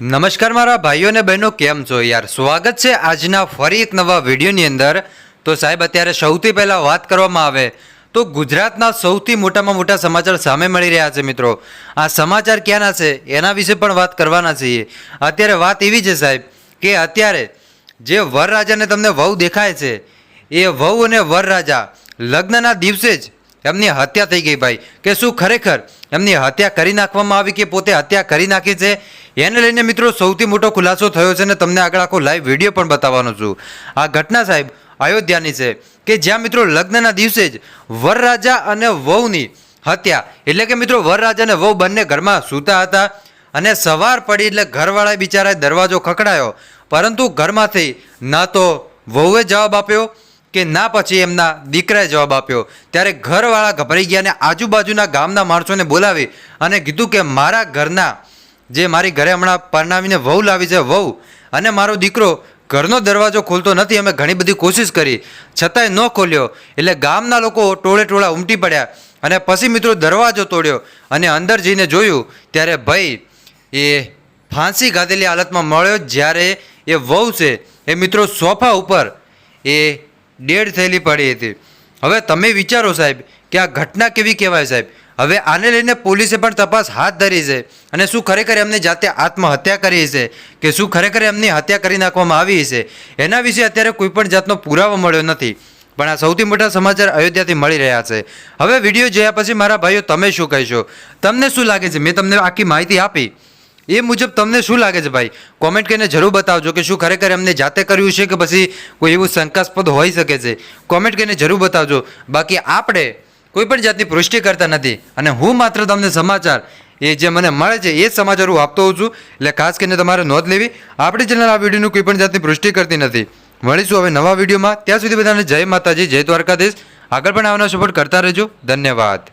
નમસ્કાર મારા ભાઈઓ અને બહેનો, કેમ છો યાર? સ્વાગત છે આજના ફરી એક નવા વિડીયોની અંદર. તો સાહેબ, અત્યારે સૌથી પહેલાં વાત કરવામાં આવે તો ગુજરાતના સૌથી મોટામાં મોટા સમાચાર સામે મળી રહ્યા છે મિત્રો. આ સમાચાર ક્યાંના છે? એના વિશે પણ વાત કરવાના છીએ. અત્યારે વાત એવી છે સાહેબ કે અત્યારે જે વરરાજાને તમને વહુ દેખાય છે, એ વહુ અને વરરાજા લગ્નના દિવસે જ એમની હત્યા થઈ ગઈ ભાઈ. કે શું ખરેખર એમની હત્યા કરી નાખવામાં આવી કે પોતે હત્યા કરી નાખી છે? એને લઈને મિત્રો સૌથી મોટો ખુલાસો થયો છે અને તમને આગળ આખો લાઈવ વીડિયો પણ બતાવવાનો છું. આ ઘટના સાહેબ અયોધ્યાની છે કે જ્યાં મિત્રો લગ્નના દિવસે જ વરરાજા અને વહુની હત્યા, એટલે કે મિત્રો વરરાજા અને વહુ બંને ઘરમાં સૂતા હતા અને સવાર પડી એટલે ઘરવાળાએ બિચારાએ દરવાજો ખખડાયો. પરંતુ ઘરમાંથી ના તો વહુએ જવાબ આપ્યો કે ના, પછી એમના દીકરાએ જવાબ આપ્યો. ત્યારે ઘરવાળા ગભરાઈ ગયા અને આજુબાજુના ગામના માણસોને બોલાવી અને કીધું કે મારા ઘરના જે મારી ઘરે હમણાં પરણાવીને વહુ લાવી છે, વહુ. અને મારો દીકરો ઘરનો દરવાજો ખોલતો નથી, અમે ઘણી બધી કોશિશ કરી. છતાંય ન ખોલ્યો. એટલે ગામના લોકો ટોળે ટોળા ઉમટી પડ્યા અને પછી મિત્રો દરવાજો તોડ્યો અને અંદર જઈને જોયું ત્યારે ભાઈ, એ ફાંસી ગાધેલી હાલતમાં મળ્યો જ્યારે એ વહુ છે. એ મિત્રો સોફા ઉપર એ ડેડ થયેલી પડી હતી. હવે તમે વિચારો સાહેબ કે આ ઘટના કેવી કહેવાય સાહેબ? હવે આને લઈને પોલીસે પણ તપાસ હાથ ધરી છે. અને શું ખરેખર એમને જાતે આત્મહત્યા કરી છે કે શું ખરેખર એમની હત્યા કરી નાખવામાં આવી છે? એના વિશે અત્યારે કોઈ પણ જાતનો પુરાવો મળ્યો નથી. પણ આ સૌથી મોટા સમાચાર અયોધ્યાથી મળી રહ્યા છે. હવે વીડિયો જોયા પછી મારા ભાઈઓ, તમે શું કહેશો? તમને શું લાગે છે? મેં તમને આખી માહિતી આપી. એ મુજબ તમને શું લાગે છે ભાઈ? કોમેન્ટ કરીને જરૂર બતાવજો કે શું ખરેખર એમને જાતે કર્યું છે કે પછી કોઈ એવું શંકાસ્પદ હોઈ શકે છે? કોમેન્ટ કરીને જરૂર બતાવજો. બાકી આપણે કોઈ પણ જાતની પુષ્ટિ કરતા નથી. અને હું માત્ર તમને સમાચાર, એ જે મને મળે છે, એ જ સમાચાર હું આપતો હોઉં છું. એટલે ખાસ કરીને તમારે નોંધ લેવી, આપણી ચેનલ આ વિડીયોનું કોઈ પણ જાતની પુષ્ટિ કરતી નથી. મળીશું હવે નવા વિડીયોમાં. ત્યાં સુધી બધાને જય માતાજી, જય દ્વારકાધીશ. આગળ પણ આવવાનો સપોર્ટ કરતા રહેજો. ધન્યવાદ.